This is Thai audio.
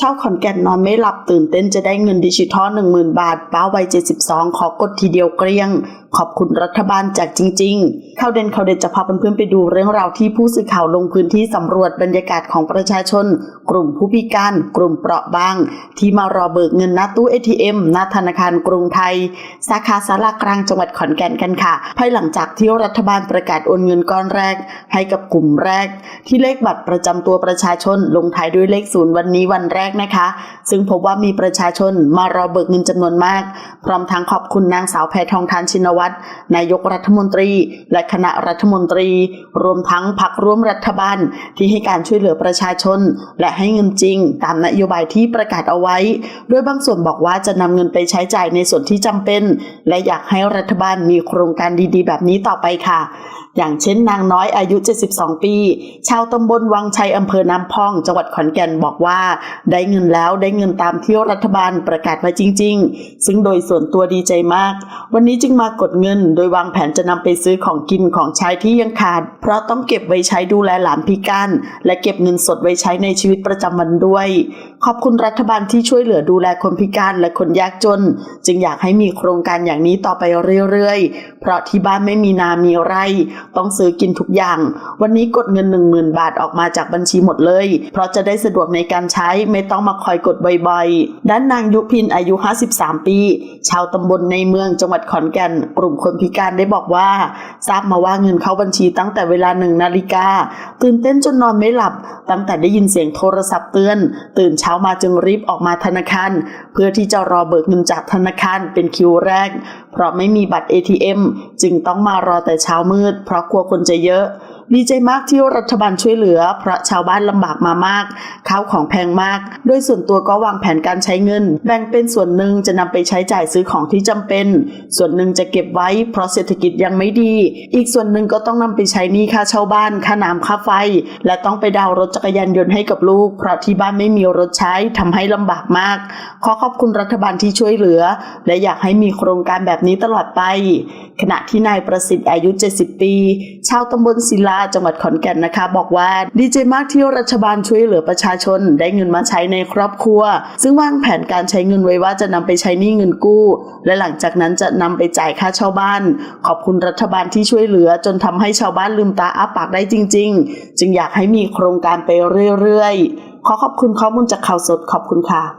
ชาวขอนแก่นนอนไม่หลับตื่นเต้นจะได้เงินดิจิทัล10,000 บาท ป้าวัย 72 ขอกดทีเดียวเกลี้ยง ขอบคุณรัฐบาลจากจริงๆข่าวเด่นข่าวเด็ดจะพาเพื่อนๆไปดูเรื่องราวที่ผู้สื่อข่าวลงพื้นที่สำรวจบรรยากาศของประชาชน กลุ่มผู้พิการ กลุ่มเปราะบาง ที่มารอเบิกเงินหน้าตู้ ATM หน้าธนาคารกรุงไทย สาขาสารากลางจังหวัดขอนแก่นกันค่ะ ภายหลังจากที่รัฐบาลประกาศโอนเงินก้อนแรก ให้กับกลุ่มแรก ที่เลขบัตรประจำตัวประชาชนลงท้ายด้วยเลขศูนย์วันนี้วันแรกนะคะ ซึ่งพบว่ามีประชาชนมารอเบิกเงินจำนวนมาก พร้อมทั้งขอบคุณนางสาวแพทองทานชินวัตรนายกรัฐมนตรี และคณะรัฐมนตรี รวมทั้งพักร่วมรัฐบาลที่ให้การช่วยเหลือประชาชน และให้เงินจริง ตามนโยบายที่ประกาศเอาไว้ โดยบางส่วนบอกว่าจะนำเงินไปใช้จ่ายในส่วนที่จำเป็น และอยากให้รัฐบาลมีโครงการดีๆ แบบนี้ต่อไปค่ะอย่างเช่นนางน้อยอายุ 72 ปี ชาวตำบลวังชัยอำเภอน้ำพอง จังหวัดขอนแก่นบอกว่า ได้ได้เงินแล้วได้เงินตามที่รัฐบาลประกาศมาจริง ๆ ซึ่งโดยส่วนตัวดีใจมาก วันนี้จึงมากดเงิน โดยวางแผนจะนำไปซื้อของกินของใช้ที่ยังขาด เพราะต้องเก็บไว้ใช้ดูแลหลานพิการและเก็บเงินสดไว้ใช้ในชีวิตประจำวันด้วยขอบคุณรัฐบาลที่ช่วยเหลือดูแลคนพิการและคนยากจน จึงอยากให้มีโครงการอย่างนี้ต่อไปเรื่อยๆ เพราะที่บ้านไม่มีนามีไร่ ต้องซื้อกินทุกอย่าง วันนี้กดเงิน 10,000 บาทออกมาจากบัญชีหมดเลย เพราะจะได้สะดวกในการใช้ไม่ต้องมาคอยกดบ่อยๆ ด้านนางยุพินอายุ 53 ปี ชาวตำบลในเมืองจังหวัดขอนแก่น กลุ่มคนพิการได้บอกว่า ทราบมาว่าเงินเข้าบัญชีตั้งแต่เวลาหนึ่งนาฬิกาตื่นเต้นจนนอนไม่หลับ ตั้งแต่ได้ยินเสียงโทรศัพท์เตือน ตื่นเช้าช้ามาจึงรีบออกมาธนาคาร เพื่อที่จะรอเบิกเงินจากธนาคารเป็นคิวแรก เพราะไม่มีบัตร ATM จึงต้องมารอแต่เช้ามืด เพราะกลัวคนจะเยอะ ดีใจมากที่รัฐบาลช่วยเหลือ เพราะชาวบ้านลำบากมามาก ข้าวของแพงมาก โดยส่วนตัวก็วางแผนการใช้เงิน แบ่งเป็นส่วนหนึ่งจะนำไปใช้จ่ายซื้อของที่จำเป็น ส่วนหนึ่งจะเก็บไว้ เพราะเศรษฐกิจยังไม่ดี อีกส่วนหนึ่งก็ต้องนำไปใช้หนี้ค่าเช่าบ้าน ค่าน้ำค่าไฟ และต้องไปดาวรถจักรยานยนต์ให้กับลูก เพราะที่บ้านไม่มีรถใช้ทำให้ลำบากมาก ขอขอบคุณรัฐบาลที่ช่วยเหลือ และอยากให้มีโครงการแบบนี้ตลอดไป ขณะที่นายประสิทธิ์อายุ 70 ปี ชาวตำบลศิลาจังหวัดขอนแก่นนะคะ บอกว่าดีใจมากที่รัฐบาลช่วยเหลือประชาชนได้เงินมาใช้ในครอบครัว ซึ่งวางแผนการใช้เงินไว้ว่าจะนำไปใช้หนี้เงินกู้ และหลังจากนั้นจะนำไปจ่ายค่าเช่าบ้าน ขอบคุณรัฐบาลที่ช่วยเหลือจนทำให้ชาวบ้านลืมตาอ้าปากได้จริง ๆ จึงอยากให้มีโครงการไปเรื่อยๆขอขอบคุณข้อมูลจากข่าวสดขอบคุณค่ะ